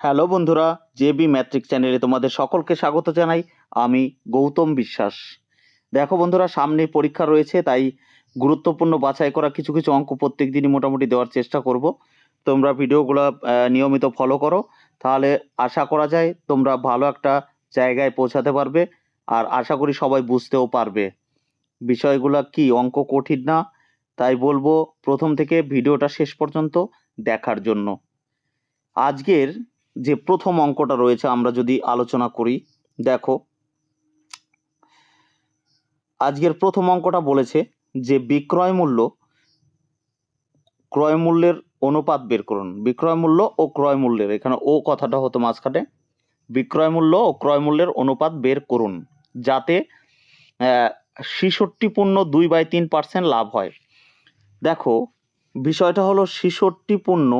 Hello বন্ধুরা JB matric চ্যানেলে তোমাদের সকলকে স্বাগত জানাই। আমি গৌতম বিশ্বাস। দেখো বন্ধুরা, সামনে পরীক্ষা রয়েছে, তাই গুরুত্বপূর্ণ বাছাই করা কিছু কিছু অঙ্ক প্রত্যেক দিনই মোটামুটি দেওয়ার চেষ্টা করব। তোমরা ভিডিওগুলো নিয়মিত ফলো করো। তাহলে আশা করা যায়, তোমরা ভালো একটা জায়গায় পৌঁছাতে পারবে আর আশা করি সবাই বুঝতেও পারবে। বিষয়গুলো কি, অঙ্ক কঠিন না? তাই বলব, প্রথম থেকে ভিডিওটা শেষ পর্যন্ত দেখার জন্য। আজকের যে প্রথম অঙ্কটা রয়েছে, আমরা যদি আলোচনা করি, দেখো। আজকের প্রথম অঙ্কটা বলেছে যে বিক্রয় মূল্য, ক্রয় মূল্যের অনুপাত বের করুন। বিক্রয় মূল্য ও ক্রয় মূল্যের, এখানে ও কথাটা হতো মাঝখানে। বিক্রয় মূল্য ও ক্রয় মূল্যের অনুপাত বের করুন, যাতে ছিষট্টি পূর্ণ দুই বাই তিন পার্সেন্ট লাভ হয়। দেখো, বিষয়টা হলো ছিষট্টি পূর্ণ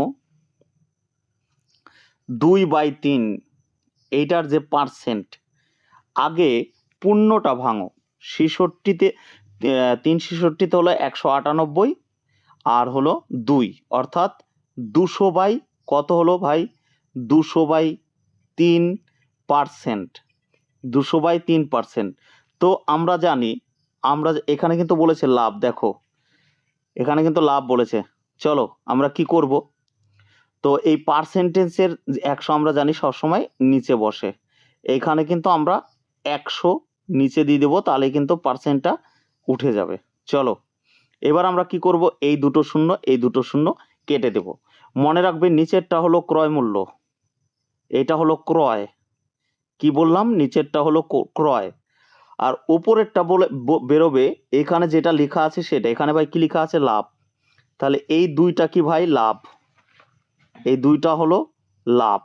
দুই বাই তিন, এইটার যে পার্সেন্ট আগে পূর্ণটা ভাঙো। ছিষট্টিতে তিন ছিষট্টিতে হলো একশো আটানব্বই, আর হলো দুই। অর্থাৎ দুশো বাই কত হলো ভাই? দুশো বাই তিন পার্সেন্ট দুশো বাই তিন পার্সেন্ট তো আমরা জানি, আমরা এখানে কিন্তু বলেছে লাভ, দেখো। এখানে কিন্তু লাভ বলেছে। চলো, আমরা কি করব? তো এই পার্সেন্টেজের একশো আমরা জানি সবসময় নিচে বসে। এইখানে কিন্তু আমরা একশো নিচে দিয়ে দেবো, তাহলে কিন্তু পার্সেন্টটা উঠে যাবে। চলো, এবার আমরা কি করব? এই দুটো শূন্য, এই দুটো শূন্য কেটে দেব। মনে রাখবে নিচেরটা হলো ক্রয় মূল্য। এটা হলো ক্রয়। কি বললাম? নিচেরটা হলো ক্রয়। আর উপরেরটা বলে বেরোবে, এখানে যেটা লেখা আছে সেটা। এখানে ভাই কি লেখা আছে? লাভ। তাহলে এই দুইটা কি ভাই? লাভ। এই দুইটা হলো লাভ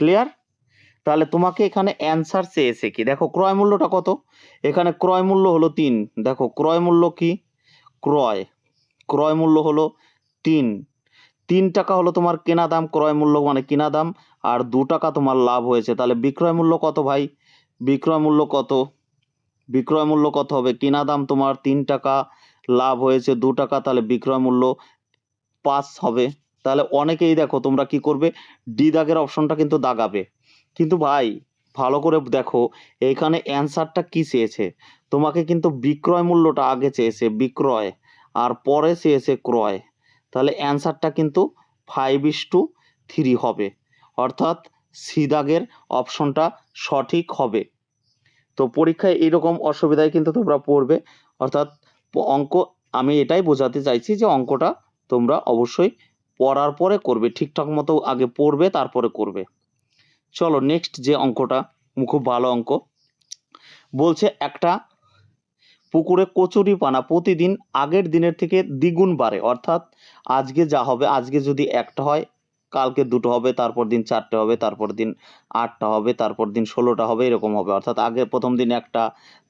ক্লিয়ার তাহলে তোমাকে এখানে অ্যান্সার চেয়েছে কি? দেখো, ক্রয় মূল্যটা কত? এখানে ক্রয় মূল্য হলো তিন। দেখো, ক্রয় মূল্য কি? ক্রয়। ক্রয় মূল্য হলো তিন। তিন টাকা হলো তোমার কেনা দাম, ক্রয় মূল্য মানে কেনা দাম, আর দু টাকা তোমার লাভ হয়েছে। তাহলে বিক্রয় মূল্য কত ভাই? বিক্রয় মূল্য কত? বিক্রয় মূল্য কত হবে? কেনা দাম তোমার তিন টাকা, লাভ হয়েছে দু টাকা, তাহলে বিক্রয় মূল্য পাঁচ হবে। তাহলে অনেকেই দেখো তোমরা কি করবে? ডি দাগের অপশনটা কিন্তু দাগাবে। কিন্তু ভাই, ভালো করে দেখো এইখানে অ্যান্সারটা কি চেয়েছে? তোমাকে কিন্তু বিক্রয় মূল্যটা আগে চেয়েছে, বিক্রয়, আর পরে চেয়েছে ক্রয়। তাহলে অ্যান্সারটা কিন্তু ফাইভ ইস টু থ্রি হবে। অর্থাৎ সি দাগের অপশনটা সঠিক হবে। তো পরীক্ষায় এইরকম অসুবিধায় কিন্তু তোমরা পড়বে। অর্থাৎ অঙ্ক, আমি এটাই বোঝাতে চাইছি যে অঙ্কটা তোমরা অবশ্যই পড়ার পরে করবে, ঠিকঠাক মতো আগে পড়বে, তারপরে করবে। চলো নেক্সট যে অঙ্কটা, খুব ভালো অঙ্ক। বলছে একটা পুকুরে কচুরি পানা প্রতিদিন আগের দিনের থেকে দ্বিগুণ বাড়ে, অর্থাৎ আজকে যা হবে, আজকে যদি একটা হয় কালকে দুটো হবে, তারপর দিন চারটে হবে, তারপর দিন আটটা হবে, তারপর দিন ষোলোটা হবে, এরকম হবে। অর্থাৎ আগে প্রথম দিন একটা,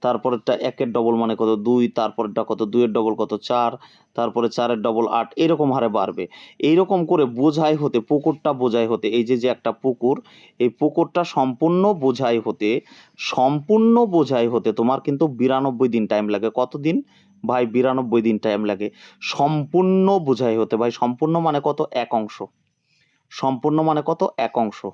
তারপরেরটা একের ডবল মানে কত দুই, তারপরেরটা কত দুইয়ের ডবল কত চার, তারপরে চারের ডবল আট, এরকম হারে বাড়বে। এইরকম করে বোঝাই হতে, পুকুরটা বোঝাই হতে, এই যে যে একটা পুকুর, এই পুকুরটা সম্পূর্ণ বোঝাই হতে, সম্পূর্ণ বোঝাই হতে তোমার কিন্তু বিরানব্বই দিন টাইম লাগে। কত দিন? ভাই, বিরানব্বই দিন টাইম লাগে। সম্পূর্ণ বোঝাই হতে। ভাই, সম্পূর্ণ মানে কত? এক অংশ। সম্পূর্ণ মানে কত? এক অংশ।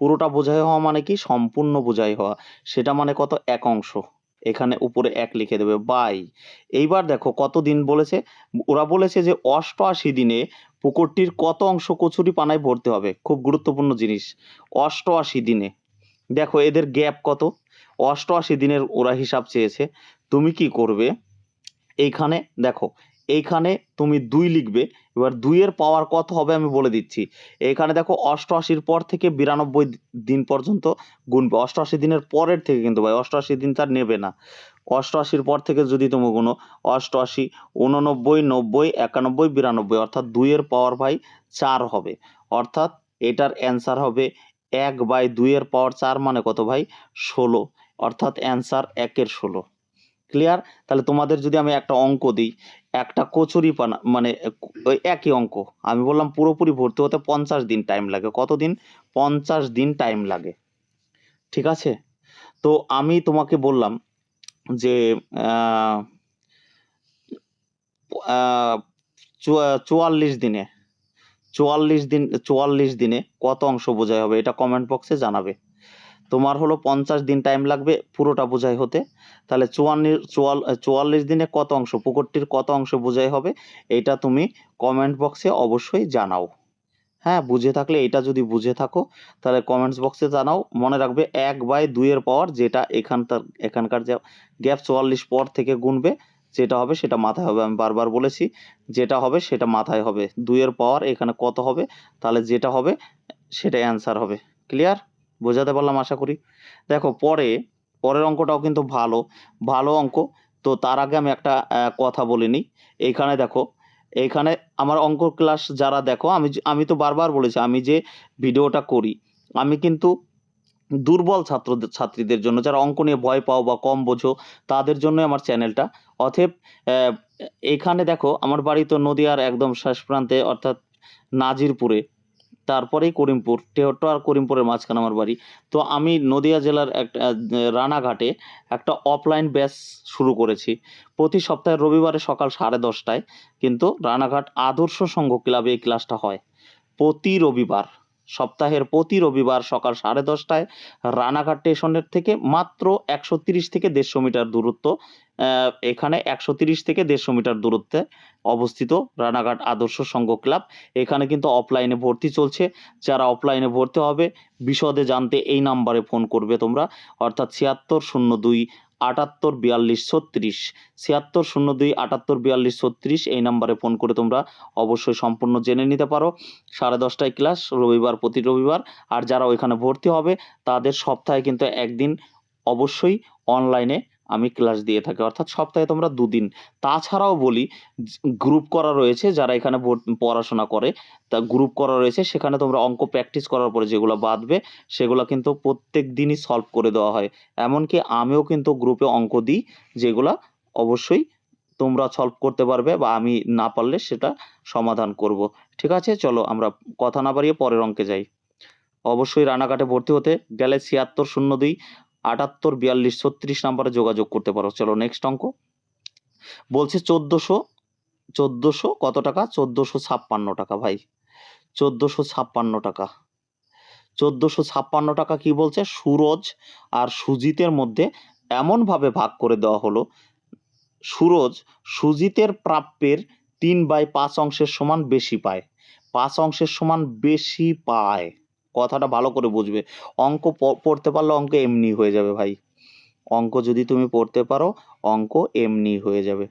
পুরোটা বোঝাই হওয়া মানে কি? সম্পূর্ণ বোঝাই হওয়া। সেটা মানে কত? এক অংশ। এখানে উপরে এক লিখে দেবে, বাই। এইবার দেখো কত দিন বলেছে? ওরা বলেছে যে অষ্টআশি দিনে পুকুরটির কত অংশ কচুরি পানায় ভরতে হবে? খুব গুরুত্বপূর্ণ জিনিস। অষ্টআশি দিনে। দেখো এদের গ্যাপ কত? অষ্টআশি দিনের ওরা হিসাব চেয়েছে। তুমি কি করবে? এইখানে দেখো এইখানে তুমি দুই লিখবে, এবার দুইয়ের পাওয়ার কত হবে আমি বলে দিচ্ছি। এইখানে দেখো অষ্টআশির পর থেকে বিরানব্বই দিন পর্যন্ত গুনবে। অষ্টআশি দিনের পরের থেকে কিন্তু ভাই, অষ্টআশি দিন তার নেবে না। অষ্টআশির পর থেকে যদি তুমি গুনো, অষ্টআশি উননব্বই নব্বই, একানব্বই, বিরানব্বই, অর্থাৎ দুইয়ের পাওয়ার ভাই চার হবে। অর্থাৎ এটার অ্যান্সার হবে এক বাই দুইয়ের পাওয়ার চার মানে কত ভাই? ষোলো। অর্থাৎ অ্যান্সার একের ষোলো। ক্লিয়ার তাহলে তোমাদের যদি আমি একটা অঙ্ক দিই, একটা কচুরি পানা মানে ওই একই অঙ্ক, আমি বললাম পুরোপুরি ভর্তি হতে পঞ্চাশ দিন টাইম লাগে। কত দিন পঞ্চাশ দিন টাইম লাগে। ঠিক আছে? তো আমি তোমাকে বললাম যে চুয়াল্লিশ দিনে, চুয়াল্লিশ দিন, চুয়াল্লিশ দিনে কত অংশ বোঝাই হবে? এটা কমেন্ট বক্সে জানাবে। তোমার হলো পঞ্চাশ দিন টাইম লাগবে পুরোটা বোঝাই হতে। তাহলে চুয়ান্ন, চুয়াল, চুয়াল্লিশ দিনে কত অংশ? পুকুরটির কত অংশ বোঝাই হবে? এটা তুমি কমেন্ট বক্সে অবশ্যই জানাও। হ্যাঁ বুঝে থাকলে এটা যদি বুঝে থাকো, তাহলে কমেন্টস বক্সে জানাও। মনে রাখবে এক বাই দুইয়ের পাওয়ার যেটা এখানকার এখানকার যে গ্যাপ চুয়াল্লিশ পর থেকে গুনবে, যেটা হবে সেটা মাথায় হবে। আমি বারবার বলেছি, যেটা হবে সেটা মাথায় হবে। দুইয়ের পাওয়ার এখানে কত হবে? তাহলে যেটা হবে সেটা অ্যান্সার হবে। ক্লিয়ার বোঝাতে পারলাম আশা করি। দেখো, পরে, পরের অঙ্কটাও কিন্তু ভালো ভালো অঙ্ক। তো তার আগে আমি একটা কথা বলে নিই। এইখানে দেখো, এইখানে আমার অঙ্ক ক্লাস যারা দেখো, আমি আমি তো বারবার বলেছি, আমি যে ভিডিওটা করি, আমি কিন্তু দুর্বল ছাত্রদের ছাত্রীদের জন্য, যারা অঙ্ক নিয়ে ভয় পাও বা কম বোঝো, তাদের জন্য আমার চ্যানেলটা। অথব এখানে দেখো, আমার বাড়ি তো নদীয়ার একদম শেষ প্রান্তে, অর্থাৎ নাজিরপুরে। তারপরেই করিমপুর টেহট্ট আর করিমপুরের মাঝখানে আমার বাড়ি। তো আমি নদিয়া জেলার একটা রানাঘাটে একটা অফলাইন ব্যাচ শুরু করেছি। প্রতি সপ্তাহে রবিবারে সকাল সাড়ে দশটায় কিন্তু রানাঘাট আদর্শ সংঘ ক্লাবে এই ক্লাসটা হয়। প্রতি রবিবার সপ্তাহের প্রতি রবিবার সকাল সাড়ে দশটায় রানাঘাট স্টেশনের থেকে মাত্র একশো থেকে দেড়শো মিটার দূরত্ব এখানে একশো থেকে দেড়শো মিটার দূরত্বে অবস্থিত রানাঘাট আদর্শ সংঘ ক্লাব। এখানে কিন্তু অফলাইনে ভর্তি চলছে। যারা অফলাইনে ভর্তি হবে, বিশদে জানতে এই নাম্বারে ফোন করবে তোমরা। অর্থাৎ ছিয়াত্তর শূন্য দুই আটাত্তর, বিয়াল্লিশ, ছত্রিশ। ছিয়াত্তর, শূন্য দুই, আটাত্তর, বিয়াল্লিশ, ছত্রিশ। এই নাম্বারে ফোন করে তোমরা অবশ্যই সম্পূর্ণ জেনে নিতে পারো। সাড়ে দশটায় ক্লাস, রবিবার, প্রতি রবিবার। আর যারা ওইখানে ভর্তি হবে, তাদের সপ্তাহে কিন্তু একদিন অবশ্যই অনলাইনে আমি ক্লাস দিয়ে থাকি, অর্থাৎ সপ্তাহে তোমরা দুদিন। তাছাড়াও বলি গ্রুপ করা রয়েছে যারা এখানে পড়াশোনা করে, তা গ্রুপ করা রয়েছে, সেখানে তোমরা অঙ্ক প্র্যাকটিস করার পরে যেগুলো বাঁধবে, সেগুলো কিন্তু প্রত্যেক দিনই সলভ করে দেওয়া হয়। এমনকি আমিও কিন্তু গ্রুপে অঙ্ক দিই, যেগুলা অবশ্যই তোমরা সলভ করতে পারবে বা আমি না পারলে সেটা সমাধান করব। ঠিক আছে? চলো আমরা কথা না বাড়িয়ে পরের অঙ্কে যাই। অবশ্যই রানাঘাটে ভর্তি হতে গেলে ছিয়াত্তর শূন্য দুই। আটাত্তর, বিয়াল্লিশ, ছত্রিশ নাম্বারে যোগাযোগ করতে পারো। চলো নেক্সট অঙ্ক। বলছে চোদ্দোশো চোদ্দোশো কত টাকা? চোদ্দোশো ছাপ্পান্ন টাকা ভাই। চোদ্দোশো ছাপ্পান্ন টাকা। চোদ্দোশো ছাপ্পান্ন টাকা কি বলছে? সুরজ আর সুজিতের মধ্যে এমনভাবে ভাগ করে দেওয়া হলো। সুরজ, সুজিতের প্রাপ্যের তিন বাই পাঁচ অংশের সমান বেশি পায়। পাঁচ অংশের সমান বেশি পায়। কথাটা ভালো করে বুঝবে। অঙ্ক পড়তে পারলে অঙ্ক এমনি হয়ে যাবে ভাই। অঙ্ক যদি তুমি পড়তে পারো, অঙ্ক এমনি হয়ে যাবে।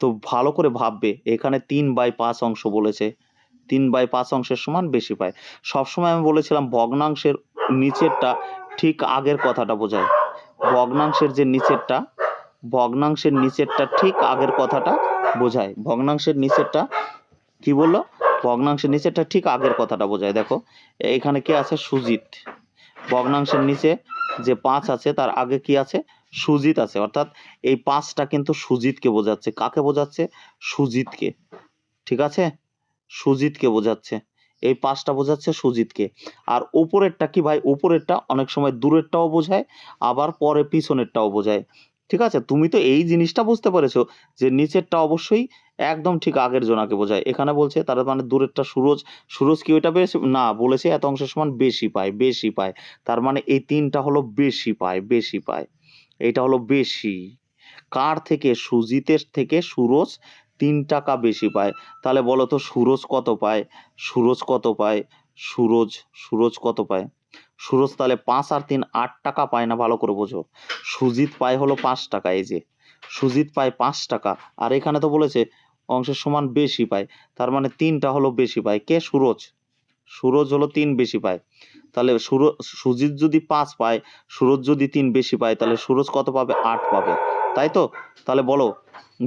তো ভালো করে ভাববে, এখানে তিন বাই পাঁচ অংশ বলেছে। তিন বাই পাঁচ অংশের সমান বেশি পায়। সবসময় আমি বলেছিলাম, ভগ্নাংশের নিচেরটা ঠিক আগের কথাটা বোঝায়। ভগ্নাংশের যে নিচেরটা, ভগ্নাংশের নিচেরটা ঠিক আগের কথাটা বোঝায়। ভগ্নাংশের নিচেরটা কি বলল? ভগ্নাংশের নিচেরটা ঠিক আগের কথাটা বোঝায়, দেখো। এখানে কি আছে? সুজিত। ভগ্নাংশের নিচে যে পাঁচ আছে, তার আগে কি আছে? সুজিত আছে। অর্থাৎ এই পাঁচটা কিন্তু সুজিতকে বোঝাচ্ছে। কাকে বোঝাচ্ছে? সুজিতকে। ঠিক আছে? সুজিতকে বোঝাচ্ছে। এই পাঁচটা বোঝাচ্ছে সুজিতকে। আর উপরেরটা কি ভাই? উপরেরটা অনেক সময় দূরেরটাও বোঝায়, আবার পরে পিছনেরটাও বোঝায়। ঠিক আছে? তুমি তো এই জিনিসটা বুঝতে পেরেছ যে নিচেরটা অবশ্যই একদম ঠিক আগের জনাকে বোঝায়। এখানে বলছে তার মানে দূরেরটা সুরজ। সুরজ কি ওইটা বেশি? না, বলেছে এত অংশের সমান বেশি পায় বেশি পায়। তার মানে এই তিনটা হলো বেশি পায় বেশি পায়। এটা হলো বেশি। কার থেকে? সুজিতের থেকে সুরজ তিন টাকা বেশি পায়। তাহলে বলো তো সুরজ কত পায়? সুরজ কত পায়? সুরজ সুরজ কত পায়? সুরজ তাহলে পাঁচ আর তিন আট টাকা পায় না, ভালো করে বোঝো। সুজিত পায় হলো পাঁচ টাকা, এই যে। সুজিত পায় পাঁচ টাকা, আর এখানে তো বলেছে অংশের সমান বেশি পায়, তার মানে তিনটা হলো বেশি পায়। কে? সুরজ। সুরজ হলো তিন বেশি পায়। তাহলে সুরজ, সুজিত যদি পাঁচ পায়, সুরজ যদি তিন বেশি পায়, তাহলে সুরজ কত পাবে? আট পাবে। তাই তো? তাহলে বলো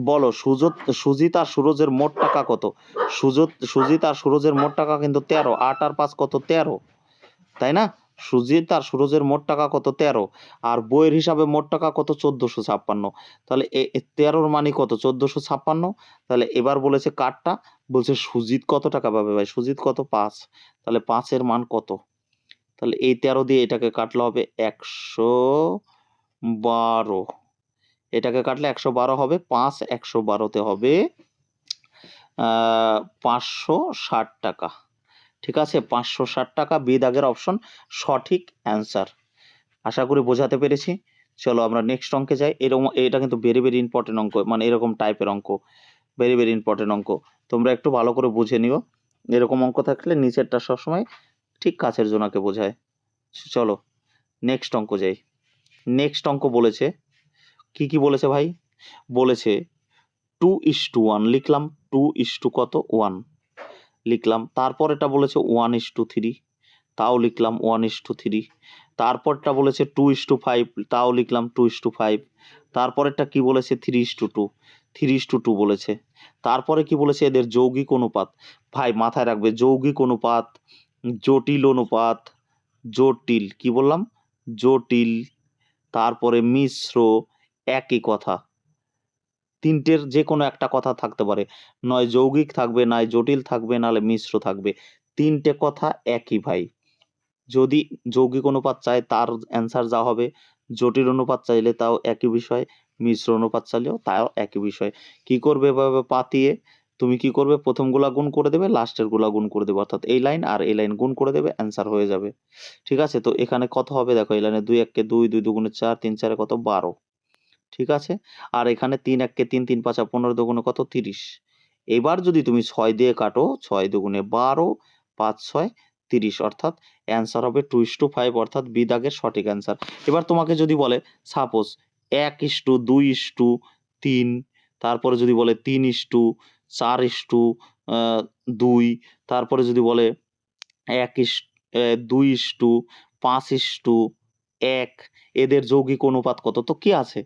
বলো, সুজত, সুজিত আর সুরজের মোট টাকা কত? সুজত, সুজিত আর সুরজের মোট টাকা কিন্তু তেরো, আট আর পাঁচ কত? তেরো। তাই না? সুজিত আর সুরজের মোট টাকা কত? তেরো। আর বইয়ের হিসাবে মোট টাকা কত? চোদ্দোশো ছাপ্পান্ন। তাহলে এ- তেরোর মানে কত? চোদ্দোশো ছাপ্পান্ন। তাহলে এবার বলেছে কাঠটা বলছে সুজিত কত টাকা পাবে ভাই? সুজিত কত? পাঁচ। তাহলে পাঁচের মান কত? তাহলে এই তেরো দিয়ে এটাকে কাটলে হবে একশো বারো। এটাকে কাটলে একশো বারো হবে। পাঁচ একশো বারোতে হবে পাঁচশো ষাট টাকা। ঠিক আছে? পাঁচশো ষাট টাকা বি দাগের অপশন সঠিক অ্যান্সার আশা করি বোঝাতে পেরেছি। চলো আমরা নেক্সট অঙ্কে যাই। এরকম এটা কিন্তু ভেরি ভেরি ইম্পর্টেন্ট অঙ্ক মানে এরকম টাইপের অঙ্ক। ভেরি ভেরি ইম্পর্টেন্ট অঙ্ক। তোমরা একটু ভালো করে বুঝে নিও। এরকম অঙ্ক থাকলে নিচেরটা সবসময় ঠিক কাছের জোনাকে বোঝায়। চলো নেক্সট অঙ্ক যাই। নেক্সট অঙ্ক বলেছে, কি কি বলেছে ভাই? বলেছে টু ইস টু ওয়ান লিখলাম টু ইস টু কত? ওয়ান লিখলাম। তারপর এটা বলেছে ওয়ান ইস টু থ্রি তাও লিখলাম ওয়ান ইস টু থ্রি তারপরটা বলেছে টু ইস টু ফাইভ তাও লিখলাম টু ইস টু ফাইভ তারপরেরটা কী বলেছে? Three is to two three is to two বলেছে। তারপরে কি বলেছে? এদের যৌগিক অনুপাত। ভাই, মাথায় রাখবে, যৌগিক অনুপাত, জটিল অনুপাত, জটিল, কি বললাম? জটিল। তারপরে মিশ্র, একই কথা। তিনটের যে কোনো একটা কথা থাকতে পারে। নয় যৌগিক থাকবে, নয় জটিল থাকবে নাহলে মিশ্র থাকবে। তিনটে কথা একই ভাই। যদি যৌগিক অনুপাত চায় তার অ্যান্সার যা হবে, জটিল অনুপাত চাইলে তাও একই বিষয়, মিশ্র অনুপাত চাইলেও তাও একই বিষয়। কি করবে এভাবে পাতিয়ে, তুমি কি করবে? প্রথম প্রথমগুলা গুণ করে দেবে লাস্টেরগুলা গুণ করে দেবে। অর্থাৎ এই লাইন আর এই লাইন গুণ করে দেবে অ্যান্সার হয়ে যাবে। ঠিক আছে? তো এখানে কত হবে? দেখো, এই লাইনে দুই এককে দুই দুই দুগুণে চার, তিন চারে কত? বারো। ঠিক আছে? আর এখানে তিন এককে তিন তিন পাঁচা পনেরো দুগুণে কত? তিরিশ। এবার যদি তুমি ছয় দিয়ে কাটো, ছয় দুগুণে বারো, পাঁচ ছয়, তিরিশ। অর্থাৎ অ্যান্সার হবে টু ইস টু ফাইভ অর্থাৎ বি দাগের সঠিক অ্যান্সার এবার তোমাকে যদি বলে সাপোজ এক ইস টু দুই ইস টু তিন। তারপরে যদি বলে তিন ইস টু চার ইস টু দুই। তারপরে যদি বলে এক ইস দুই ইস টু পাঁচ ইস টু এক, এদের যৌগিক অনুপাত কত? তো কি আছে?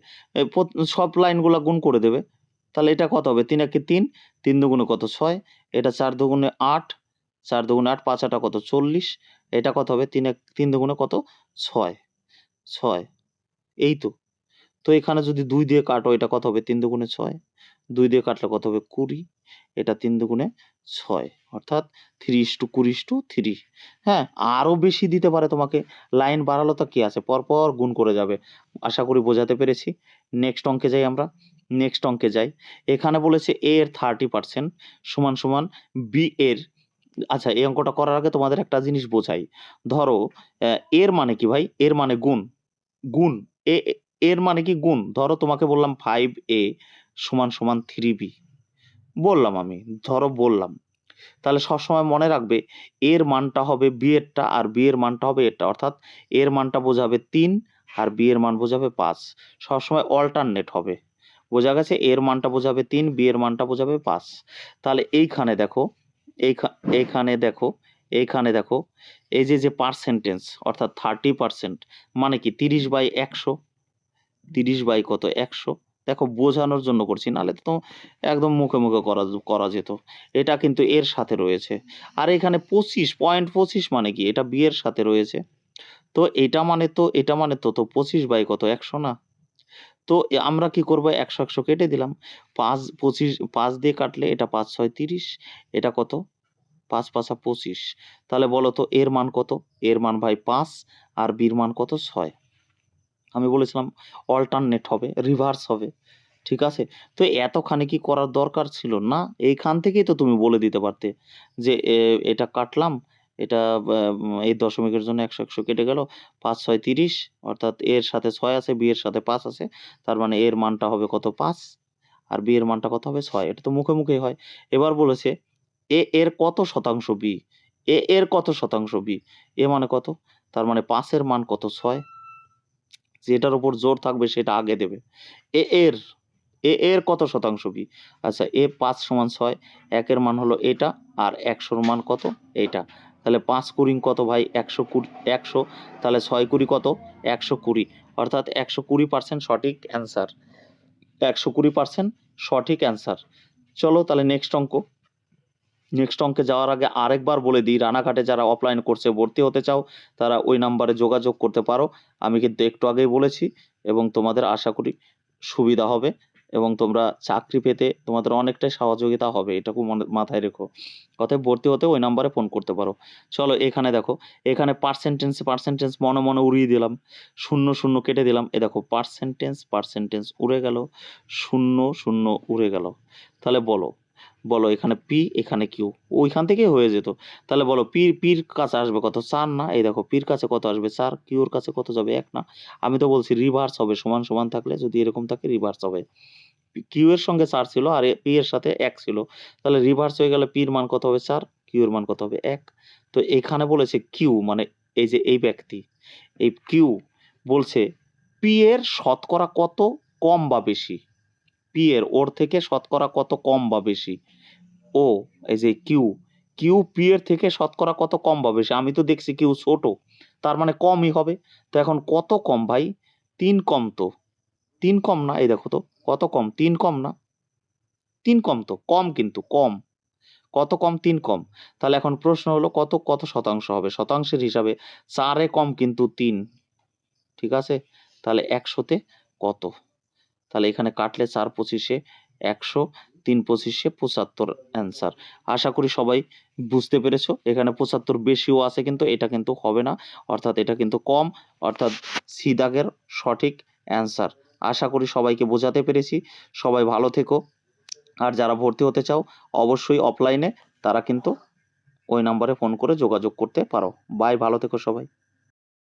সব লাইনগুলো গুণ করে দেবে। তাহলে এটা কত হবে? তিন একে তিন তিন দুগুণে কত? ছয়, এটা চার দুগুণে আট, চার দুগুণে আট, পাঁচ আটা কত? চল্লিশ, এটা কত হবে? তিন এক, তিন দুগুণে কত? ছয় ছয়, এই তো। তো এখানে যদি দুই দিয়ে কাটো, এটা কত হবে? তিন দুগুণে ছয় দুই দিয়ে কাটলে কত হবে? কুড়ি। এটা তিন দুগুণে ছয়। অর্থাৎ থ্রি ইস টু কুড়ি টু থ্রি হ্যাঁ আরও বেশি দিতে পারে তোমাকে। লাইন বাড়ালো তো কি আছে? পরপর গুণ করে যাবে। আশা করি বোঝাতে পেরেছি। নেক্সট অঙ্কে যাই আমরা। নেক্সট অঙ্কে যাই। এখানে বলেছে এ এর থার্টি পার্সেন্ট সমান সমান বি এর আচ্ছা এই অঙ্কটা করার আগে তোমাদের একটা জিনিস বোঝাই। ধরো এর মানে কি ভাই? এর মানে গুণ। গুণ। এ- এর মানে কি গুণ? ধরো তোমাকে বললাম ফাইভ এ সমান সমান থ্রি বি বললাম আমি, ধরো বললাম। তাহলে সবসময় মনে রাখবে, এর মানটা হবে বি এরটা আর বি এর মানটা হবে এটা অর্থাৎ এর মানটা বোঝাবে তিন আর বি এর মান বোঝাবে পাঁচ। সবসময় অল্টারনেট হবে। বোঝা গেছে, এর মানটা বোঝাবে তিন বি এর মানটা বোঝাবে পাঁচ। তাহলে এইখানে দেখো, এইখা- এইখানে দেখো এইখানে দেখো, এই যে যে পার্সেন্টেজ অর্থাৎ থার্টি পার্সেন্ট মানে কি তিরিশ বাই একশো? তিরিশ বাই কত? একশো। দেখো, বোঝানোর জন্য করছি, নাহলে তো একদম মুখে মুখে করা করা যেত। এটা কিন্তু এর সাথে রয়েছে। আর এখানে পঁচিশ পয়েন্ট পঁচিশ মানে কি? এটা বিয়ের সাথে রয়েছে। তো এটা মানে তো, এটা মানে তো তো পঁচিশ বাই কত? একশো না? তো আমরা কি করব? একশো একশো কেটে দিলাম। পাঁচ, পঁচিশ, পাঁচ দিয়ে কাটলে এটা পাঁচ, ছয়, তিরিশ। এটা কত? পাঁচ, পাঁচা পঁচিশ। তাহলে বলো তো, এর মান কত? এর মান ভাই পাঁচ, আর বীর মান কত? ছয়। আমি বলেছিলাম অল্টারনেট হবে রিভার্স হবে, ঠিক আছে? তো এতখানি কি করার দরকার ছিল না? এইখান থেকেই তো তুমি বলে দিতে পারতে যে এটা কাটলাম, এটা এই দশমিকের জন্য একশো একশো কেটে গেল, পাঁচ ছয় তিরিশ, অর্থাৎ এর সাথে ছয় আছে, বি এর সাথে পাঁচ আছে, তার মানে এর মানটা হবে কত পাঁচ, আর বি এর মানটা কত হবে ছয়? এটা তো মুখে মুখেই হয়। এবার বলেছে, এ, এর কত শতাংশ বি? এ, এর কত শতাংশ বি? এ মানে কত? তার মানে পাঁচের মান কত? ছয়। যেটার উপর জোর থাকবে সেটা আগে দেবে। এ এর এ এর কত শতাংশ বি আচ্ছা এ পাঁচ সমান ছয়, একের মান হলো এটা, আর একশোর মান কত? এটা তাহলে পাঁচ কুড়ি কত ভাই? একশো কুড়ি, একশো। তাহলে ছয় কুড়ি কত? একশো কুড়ি। অর্থাৎ একশো কুড়ি পার্সেন্ট সঠিক অ্যান্সার একশো কুড়ি পার্সেন্ট সঠিক অ্যান্সার চলো তাহলে নেক্সট অঙ্ক। নেক্সট অঙ্কে যাওয়ার আগে আরেকবার বলে দিই, রানাঘাটে যারা অফলাইন কোর্সে ভর্তি হতে চাও, তারা ওই নাম্বারে যোগাযোগ করতে পারো। আমি কিন্তু একটু আগেই বলেছি এবং তোমাদের আশা করি সুবিধা হবে এবং তোমরা চাকরি পেতে তোমাদের অনেকটাই সহযোগিতা হবে, এটাকে মাথায় রেখো। কথায় ভর্তি হতে ওই নাম্বারে ফোন করতে পারো। চলো এখানে দেখো, এখানে পার্সেন্টেন্স পার্সেন্টেন্স মনে মনে উড়িয়ে দিলাম। শূন্য শূন্য কেটে দিলাম। এ দেখো পার্সেন্টেন্স পার্সেন্টেন্স উড়ে গেল। শূন্য শূন্য উড়ে গেল। তাহলে বলো বলো এখানে পি, এখানে কিউ। ওইখান থেকেই হয়ে যেত। তাহলে বলো পি, পির কাছে আসবে কত? চার না? এই দেখো, পির কাছে কত আসবে? চার। কিউর কাছে কত যাবে? এক না? আমি তো বলছি রিভার্স হবে, সমান সমান থাকলে যদি এরকম থাকে রিভার্স হবে। কিউ এর সঙ্গে চার ছিল আর পি এর সাথে এক ছিল। তাহলে রিভার্স হয়ে গেলে পির মান কত হবে? চার। কিউ এর মান কত হবে? এক। তো এখানে বলেছে কিউ মানে এই যে এই ব্যক্তি, এই কিউ বলছে পি এর শতকরা কত? কম বা বেশি। পি এর ওর থেকে শতকরা কত কম বা বেশি? ও এই যে কিউ কিউ পি এর থেকে শতকরা কত কম বা বেশি? আমি তো দেখছি কিউ ছোট, তার মানে কমই হবে। তো এখন কত কম ভাই? তিন কম তো। তিন কম না? এই দেখো তো, কত কম? তিন কম না? তিন কম তো, কম কিন্তু, কম। কত কম? তিন কম। তাহলে এখন প্রশ্ন হলো কত কত শতাংশ হবে? শতাংশের হিসাবে চারে কম কিন্তু তিন। ঠিক আছে? তাহলে একশোতে কত? তাহলে এখানে কাটলে চার পঁচিশে একশো, তিন পঁচিশে পঁচাত্তর অ্যান্সার আশা করি সবাই বুঝতে পেরেছ, এখানে পঁচাত্তর বেশিও আছে কিন্তু এটা কিন্তু হবে না, অর্থাৎ এটা কিন্তু কম, অর্থাৎ সিদাগের সঠিক অ্যান্সার আশা করি সবাইকে বোঝাতে পেরেছি, সবাই ভালো থেকো। আর যারা ভর্তি হতে চাও, অবশ্যই অফলাইনে তারা কিন্তু ওই নাম্বারে ফোন করে যোগাযোগ করতে পারো। বাই ভালো থেকো সবাই।